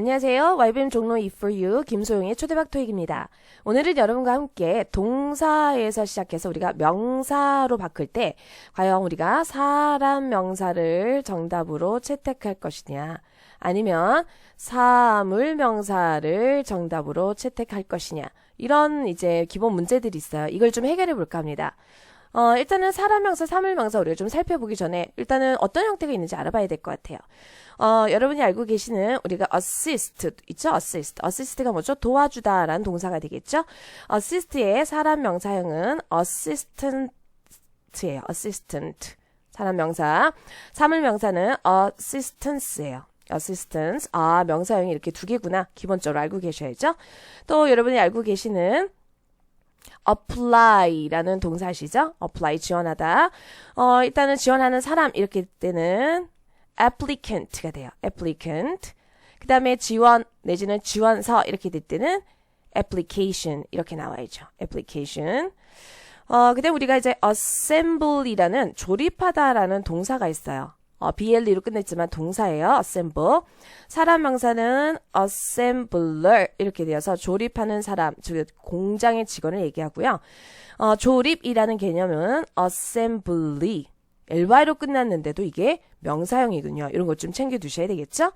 안녕하세요. YBM 종로 E4U 김소영의 초대박 토익입니다. 오늘은 여러분과 함께 동사에서 시작해서 우리가 명사로 바꿀 때 과연 우리가 사람 명사를 정답으로 채택할 것이냐 아니면 사물 명사를 정답으로 채택할 것이냐 이런 이제 기본 문제들이 있어요. 이걸 좀 해결해 볼까 합니다. 어, 일단은 사람 명사, 사물 명사 우리가 좀 살펴보기 전에 일단은 어떤 형태가 있는지 알아봐야 될 것 같아요. 어, 여러분이 알고 계시는 우리가 assist 있죠? assist. assist가 뭐죠? 도와주다라는 동사가 되겠죠? assist의 사람 명사형은 assistant예요. assistant. 사람 명사. 사물 명사는 assistance예요. assistance. 아, 명사형이 이렇게 두 개구나. 기본적으로 알고 계셔야죠. 또 여러분이 알고 계시는 apply라는 동사시죠? apply 지원하다. 어, 일단은 지원하는 사람 이렇게 때는 applicant가 돼요. applicant. 그 다음에 지원 내지는 지원서 이렇게 될 때는 application 이렇게 나와야죠. application. 어, 그 다음에 우리가 이제 assembly라는 조립하다라는 동사가 있어요. 어, BLE로 끝냈지만 동사예요. assemble. 사람 명사는 assembler 이렇게 되어서 조립하는 사람, 즉 공장의 직원을 얘기하고요. 어, 조립이라는 개념은 assembly. ly로 끝났는데도 이게 명사형이군요. 이런 것 좀 챙겨 두셔야 되겠죠?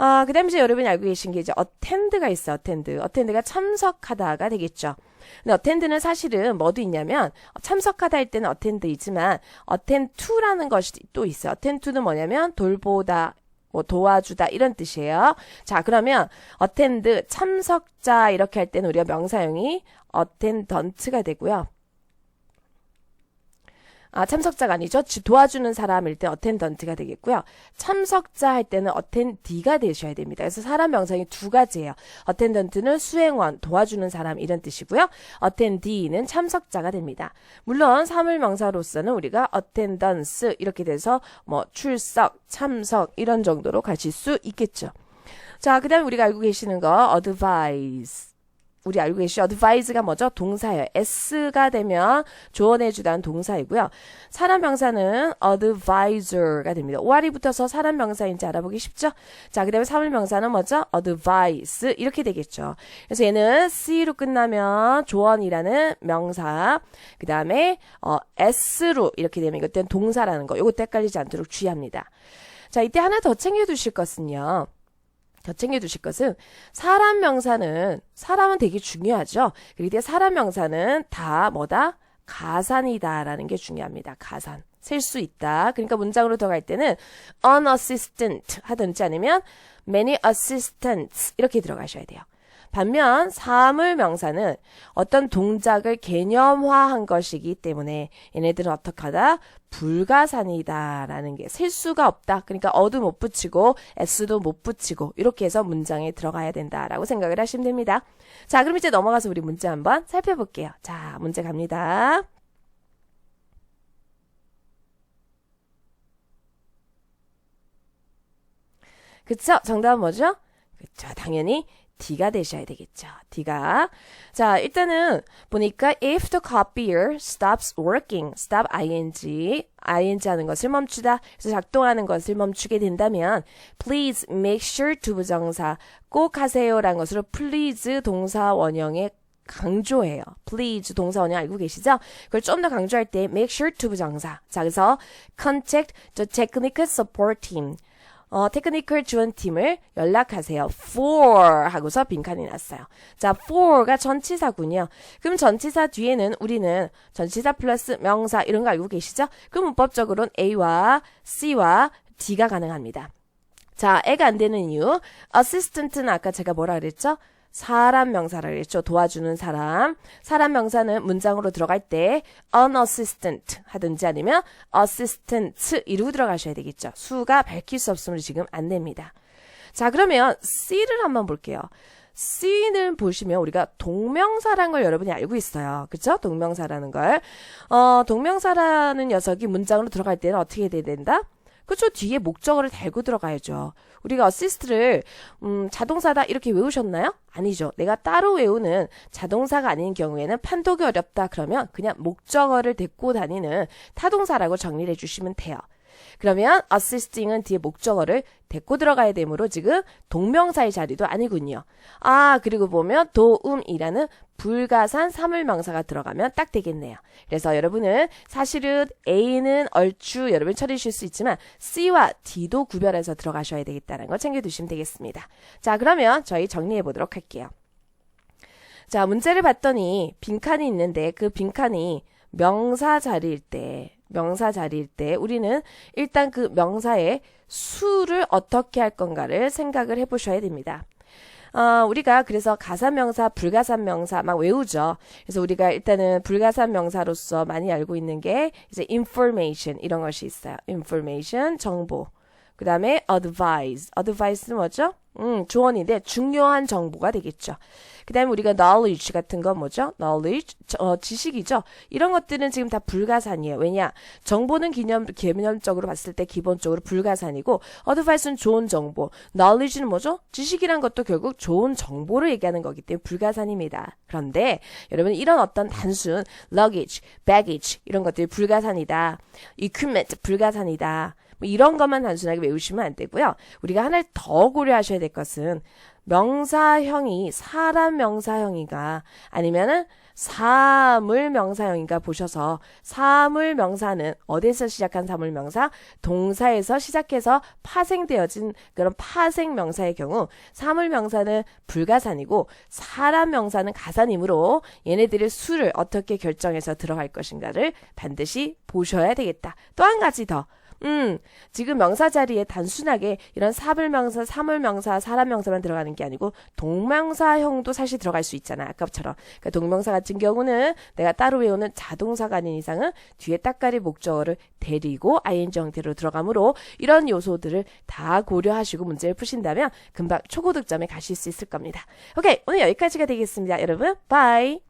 아, 그 다음에 이제 여러분이 알고 계신 게 이제 attend가 있어, attend. attend가 참석하다가 되겠죠. 근데 attend는 사실은 뭐도 있냐면 참석하다 할 때는 attend to라는 것이 또 있어요. to는 뭐냐면 돌보다, 뭐 도와주다 이런 뜻이에요. 자, 그러면 attend 참석자 이렇게 할 때는 우리가 명사형이 attendant가 되고요. 아, 참석자가 아니죠. 도와주는 사람일 때 어텐던트가 되겠고요. 참석자 할 때는 어텐디가 되셔야 됩니다. 그래서 사람 명상이 두 가지예요. 어텐던트는 수행원, 도와주는 사람 이런 뜻이고요. 어텐디는 참석자가 됩니다. 물론 사물 명사로서는 우리가 어텐던스 이렇게 돼서 뭐 출석, 참석 이런 정도로 가실 수 있겠죠. 자, 그다음에 우리가 알고 계시는 거 advise 우리 알고 계시죠? advise가 뭐죠? 동사예요. s가 되면 조언해주다는 동사이고요. 사람 명사는 advisor가 됩니다. 오알이 붙어서 사람 명사인지 알아보기 쉽죠? 자, 그 다음에 사물 명사는 뭐죠? advice 이렇게 되겠죠. 그래서 얘는 c로 끝나면 조언이라는 명사 그 다음에 어, s로 이렇게 되면 이것들은 동사라는 거 이것도 헷갈리지 않도록 주의합니다. 자, 이때 하나 더 챙겨두실 것은요. 더 챙겨 두실 것은 사람 명사는 사람은 되게 중요하죠. 그리고 사람 명사는 다 뭐다 가산이다라는 게 중요합니다. 가산. 셀 수 있다. 그러니까 문장으로 들어갈 때는 an assistant 하든지 아니면 many assistants 이렇게 들어가셔야 돼요. 반면 사물 명사는 어떤 동작을 개념화한 것이기 때문에 얘네들은 어떻게 하다 불가산이다 라는 게 셀 수가 없다. 그러니까 어도 못 붙이고 s도 못 붙이고 이렇게 해서 문장에 들어가야 된다라고 생각을 하시면 됩니다. 자, 그럼 이제 넘어가서 우리 문제 한번 살펴볼게요. 자, 문제 갑니다. 그쵸? 정답은 뭐죠? 그쵸. 당연히 D가 되셔야 되겠죠. D가. 자, 일단은 보니까 if the copier stops working, stop ing, ing 하는 것을 멈추다. 그래서 작동하는 것을 멈추게 된다면 please make sure to 부정사 꼭 하세요라는 것으로 please 동사 원형의 강조해요. please 동사 원형 알고 계시죠? 그걸 좀 더 강조할 때 make sure to 부정사. 자, 그래서 contact the technical support team. 어, 테크니컬 지원팀을 연락하세요. for 하고서 빈칸이 났어요. 자, for가 전치사군요. 그럼 전치사 뒤에는 우리는 전치사 플러스 명사 이런 거 알고 계시죠? 그럼 문법적으로는 A와 C와 D가 가능합니다. 자, 애가 안 되는 이유. assistant는 아까 제가 뭐라 그랬죠? 사람 명사를 했죠. 도와주는 사람. 사람 명사는 문장으로 들어갈 때 an assistant 하든지 아니면 assistant 이러고 들어가셔야 되겠죠. 수가 밝힐 수 없으면 지금 안 됩니다. 자, 그러면 C를 한번 볼게요. C는 보시면 우리가 동명사라는 걸 여러분이 알고 있어요. 그쵸? 동명사라는 걸. 어, 동명사라는 녀석이 문장으로 들어갈 때는 어떻게 돼야 된다? 그쵸? 뒤에 목적어를 달고 들어가야죠. 우리가 어시스트를 음, 자동사다 이렇게 외우셨나요? 아니죠. 내가 따로 외우는 자동사가 아닌 경우에는 판독이 어렵다 그러면 그냥 목적어를 데리고 다니는 타동사라고 정리를 해주시면 돼요. 그러면 assisting은 뒤에 목적어를 데리고 들어가야 되므로 지금 동명사의 자리도 아니군요. 아, 그리고 보면 도움이라는 불가산 사물명사가 들어가면 딱 되겠네요. 그래서 여러분은 사실은 A는 얼추 여러분 처리실 수 있지만 C와 D도 구별해서 들어가셔야 되겠다는 거 챙겨두시면 되겠습니다. 자, 그러면 저희 정리해 보도록 할게요. 자, 문제를 봤더니 빈칸이 있는데 그 빈칸이 명사 자리일 때, 명사 자리일 때 우리는 일단 그 명사의 수를 어떻게 할 건가를 생각을 해 보셔야 됩니다. 어, 우리가 그래서 가사명사, 불가사명사 막 외우죠. 그래서 우리가 일단은 불가사명사로서 많이 알고 있는 게 이제 information 이런 것이 있어요. information 정보. 그 다음에 advise. advice는 뭐죠? 음, 조언인데 중요한 정보가 되겠죠. 그 다음에 우리가 knowledge 같은 건 뭐죠? knowledge, 어, 지식이죠. 이런 것들은 지금 다 불가산이에요. 왜냐? 정보는 기념, 개념적으로 봤을 때 기본적으로 불가산이고, advice는 좋은 정보, knowledge는 뭐죠? 지식이란 것도 결국 좋은 정보를 얘기하는 거기 때문에 불가산입니다. 그런데 여러분 이런 어떤 단순 luggage, baggage 이런 것들이 불가산이다. equipment 불가산이다. 뭐 이런 것만 단순하게 외우시면 안 되고요. 우리가 하나를 더 고려하셔야 될 것은 명사형이 사람 명사형이가 아니면은 사물 명사형인가 보셔서 사물 명사는 어디서 시작한 사물 명사? 동사에서 시작해서 파생되어진 그런 파생 명사의 경우 사물 명사는 불가산이고 사람 명사는 가산이므로 얘네들의 수를 어떻게 결정해서 들어갈 것인가를 반드시 보셔야 되겠다. 또 한 가지 더 음, 지금 명사 자리에 단순하게 이런 사물명사, 사물명사, 사람명사만 들어가는 게 아니고 동명사형도 사실 들어갈 수 있잖아. 아까처럼. 그러니까 동명사 같은 경우는 내가 따로 외우는 자동사가 아닌 이상은 뒤에 따까리 목적어를 데리고 ing 형태로 들어가므로 이런 요소들을 다 고려하시고 문제를 푸신다면 금방 초고득점에 가실 수 있을 겁니다. 오케이. 오늘 여기까지가 되겠습니다. 여러분, 바이.